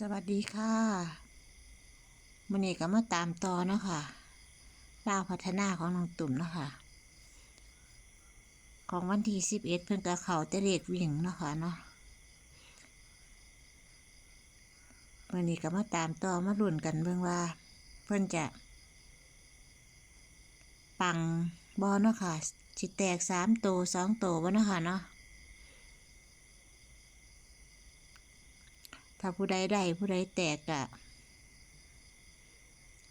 สวัสดีค่ะมันนี้ก็มาตามต่อเนาะค่ะล่าวพัฒนาของน้องตุ่มเนาะค่ะ ของวันที่สิบเอ็ดเพิ่นกระเขาแต่เลขวิ่งเนาะค่ะเนาะวันนี้ก็มาตามต่อมาลุ้นกันเบิ่งว่า เพิ่อนจะ ปังบอเนาะค่ะสิตแตกสามโตสองโตบ่เนาะค่ะเนาะ ถ้าผู้ใดได้ผู้ใดแตกอะ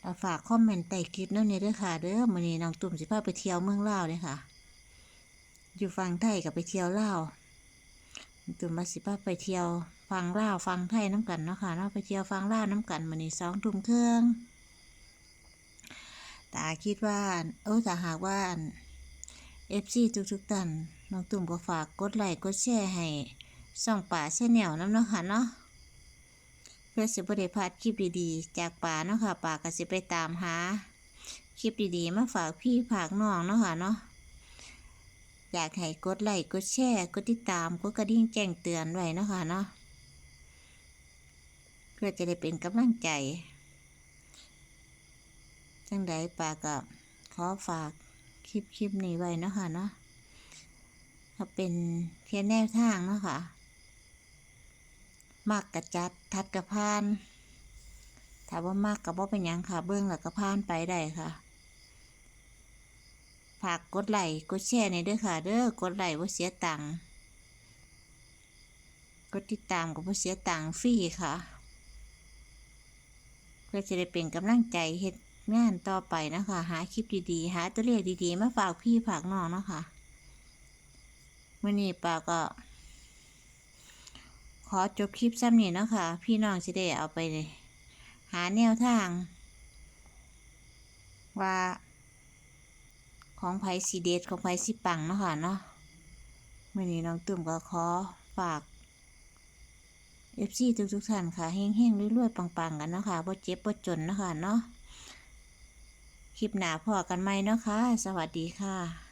เอาฝากคอมเมนต์ใต้คลิปนั่นนี่ด้วยค่ะ เด้อมื้อนี้น้องตุ่มสิพาไปเที่ยวเมืองลาวเลยค่ะ อยู่ฝั่งไทยกับไปเที่ยวลาวตุ่มมาสิพาไปเที่ยวฝั่งลาวฝั่งไทยน้ำกันเนาะค่ะเนาะไปเที่ยวฝั่งลาวน้ำกันมื้อนี้สองทุ่มครึ่องตาคิดว่าเออถ้าหากว่าเอฟซีทุกๆท่านน้องตุ่มก็ฝากกดไลค์กดแชร์ให้ส่องป่าแชนแนลน้ำเนาะค่ะเนาะ พื่อสิบได้พลาดคลิปดีๆ จากป่าเนาะค่ะป่าก็สิไปตามหา คลิปดีๆ มาฝากพี่ฝากน้องเนาะค่ะเนาะอยากให้กดไลค์กดแชร์กดติดตามกดกระดิ่งแจ้งเตือนไว้เนาะค่ะเนาะเพื่อจะได้เป็นกำลังใจจังใดป่าก็ขอฝากคลิปคลิปนี้ไว้เนาะค่ะเนาะเป็นเพียงแนวทางเนาะค่ะ มักกะจัดทัดกระพานถามว่ามากกับว่าเป็นยังค่ะ เบื้องหลักกระพานไปได้ค่ะฝากกดไลค์กดแชร์ในเด้อค่ะ เด้อกดไลค์ว่าเสียตังค์กดติดตามกับว่าเสียตังค์ฟรีค่ะ เพื่อจะได้เป็นกำลังใจเฮ็ดงานต่อไปนะคะ หาคลิปดีๆ หาตัวเลขดีๆ มาฝากพี่ฝากน้องเนาะค่ะมื่อนี้ป้าก็ ขอจบคลิปซ้ำนี้เนะคะ พี่น้องสิได้เอาไปหาแนวทาง ว่า ของไผ่สีเดชของไผ่สีปังเนาะค่ะเนาะมื่อนี้น้องตุ่มก็ขอฝากเอฟซีทุกทุกท่านค่ะเฮงๆรวยๆปังๆ กันเนาะค่ะบ่เจ็บบ่จนเนาะค่ะเนาะคลิปหนาพอกันไหมเนาะค่ะ สวัสดีค่ะ